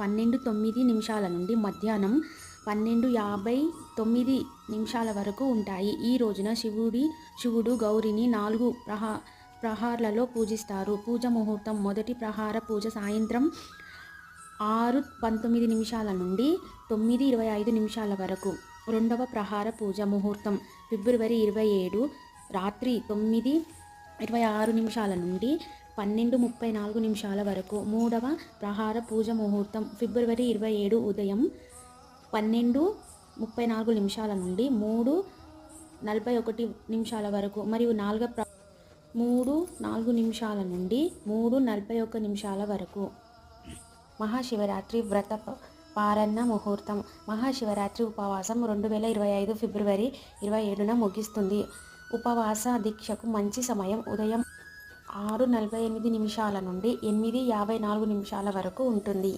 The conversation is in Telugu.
పన్నెండు తొమ్మిది నిమిషాల నుండి మధ్యాహ్నం పన్నెండు యాభై తొమ్మిది నిమిషాల వరకు ఉంటాయి. ఈ రోజున శివుడి శివుడు గౌరిని నాలుగు ప్రహా ప్రహార్లలో పూజిస్తారు. పూజ ముహూర్తం మొదటి ప్రహార పూజ సాయంత్రం ఆరు పంతొమ్మిది నిమిషాల నుండి తొమ్మిది ఇరవై ఐదు నిమిషాల వరకు. రెండవ ప్రహార పూజ ముహూర్తం ఫిబ్రవరి ఇరవై ఏడు రాత్రి తొమ్మిది ఇరవై ఆరు నిమిషాల నుండి పన్నెండు ముప్పై నాలుగు నిమిషాల వరకు. మూడవ ప్రహార పూజ ముహూర్తం ఫిబ్రవరి ఇరవై ఏడు ఉదయం పన్నెండు ముప్పై నాలుగు నిమిషాల నుండి మూడు నలభై ఒకటి నిమిషాల వరకు. మరియు నాలుగవ ప్ర మూడు నాలుగు నిమిషాల నుండి మూడు నలభై ఒక్క నిమిషాల వరకు. మహాశివరాత్రి వ్రత పారన్న ముహూర్తం. మహాశివరాత్రి ఉపవాసం రెండు వేల ఇరవై ఐదు ఫిబ్రవరి ఇరవై ఏడున ముగిస్తుంది. ఉపవాస దీక్షకు మంచి సమయం. ఉదయం ఆరు నలభై ఎనిమిది నిమిషాల నుండి ఎనిమిది యాభై నాలుగు నిమిషాల వరకు ఉంటుంది.